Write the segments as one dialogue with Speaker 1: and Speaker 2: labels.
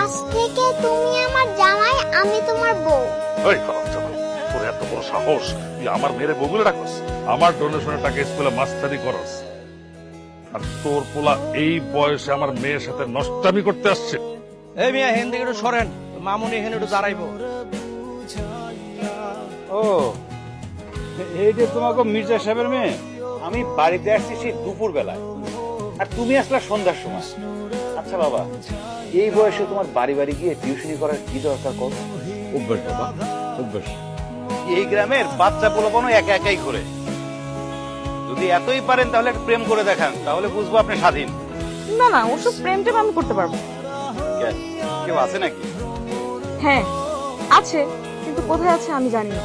Speaker 1: আজ থেকে তুমি আমার জামাই আমি তোমার বউ।
Speaker 2: এই খারাপ জামাই তোর এত বড় সাহস। তুই আমার মেয়েরে বগুলে রাখস আমার ডোনেশনের টাকা স্কুলে মাস্টারি করস। আর তোর পোলা এই বয়সে আমার মেয়ের সাথে নষ্টামি করতে আসছে।
Speaker 3: এই মিয়া হেন দিকে একটু সরেন। মামুনি হেন একটু দাঁড়াইবো।
Speaker 4: ও এইটা তোমাকে মির্জা সাহেবের মেয়ে আমি বাড়িতে আসছি সেই দুপুর বেলায় আর তুমি আসলে সন্ধ্যার সময়। আচ্ছা বাবা। এই বয়সে তোমার বাড়ি বাড়ি গিয়ে টিউশনি করার কি দরকার কর অভ্যাস বাবা অভ্যাস। এই গ্রামের বাচ্চা পোলাপানো একা একাই ঘুরে। যদি এতই পারেন তাহলে একটা প্রেম করে দেখান তাহলে বুঝব আপনি স্বাধীন।
Speaker 5: না না ওসব প্রেম টেম আমি করতে পারব।
Speaker 4: কেন? কেউ আছে নাকি?
Speaker 5: হ্যাঁ আছে কিন্তু কোথায় আছে আমি জানি না।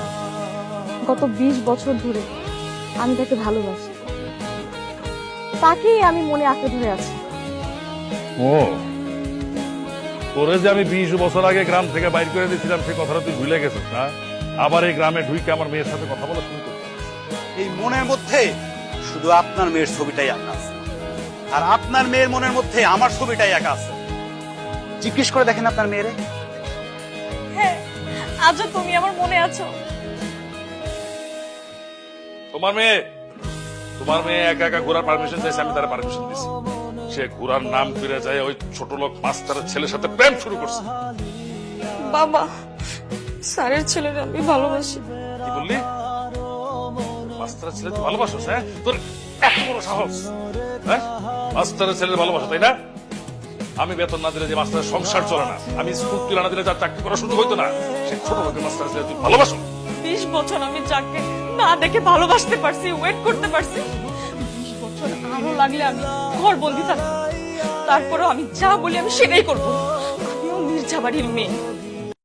Speaker 5: গত বিশ বছর ধরে আমি তাকে ভালোবাসি। তাকেই আমি মনে আঁকড়ে ধরে আছি।
Speaker 2: ও তোরে যে আমি বিশ বছর আগে গ্রাম থেকে বাইর করে দিয়েছিলাম সেই কথাটা তুই ভুলে গেছিস না? আবার এই গ্রামে ঢুইকে আমার মেয়ের সাথে কথা বলা শুরু
Speaker 4: এই মনের মধ্যে শুধু আপনার মেয়ের ছবিটাই আঁকা আছে। আর আপনার মেয়ের মনের মধ্যে আমার ছবিটাই একা আছে। জিজ্ঞেস করে দেখেন আপনার মেয়েরে।
Speaker 5: হ্যাঁ আজও তুমি আমার মনে আছো?
Speaker 2: তোমার মেয়ে তোমার মেয়ে একা একা ঘোরার পারমিশন চাইছে আমি তার পারমিশন দিছি সে ঘোরার নাম ফিরে যায় ওই ছোট লোক মাস্টারের ছেলের সাথে প্রেম শুরু করছে।
Speaker 5: বাবা স্যারের ছেলের আমি ভালোবাসি।
Speaker 2: কি বললি? মাস্টারের ছেলে ভালোবাসো হ্যাঁ তোর এত বড় সাহস হ্যাঁ? মাস্টারের ছেলের ভালোবাসা তাই না? আমি বেতন না দিলে যে মাস্টারের সংসার চলে না। আমি স্কুল তুলে না দিলে তার চাকরি করা শুরু হইতো না। সে ছোট লোকের মাস্টারের ছেলে তুই ভালোবাসো।
Speaker 5: বিশ বছর আমি যাকে না দেখে ভালোবাসতে পারছি ওয়েট করতে পারছি। লাগলে আমি ঘর বন্দি থাকব। তারপরেও আমি যা বলি আমি সেটাই করব। আমিও মির্জা বাড়ির মেয়ে।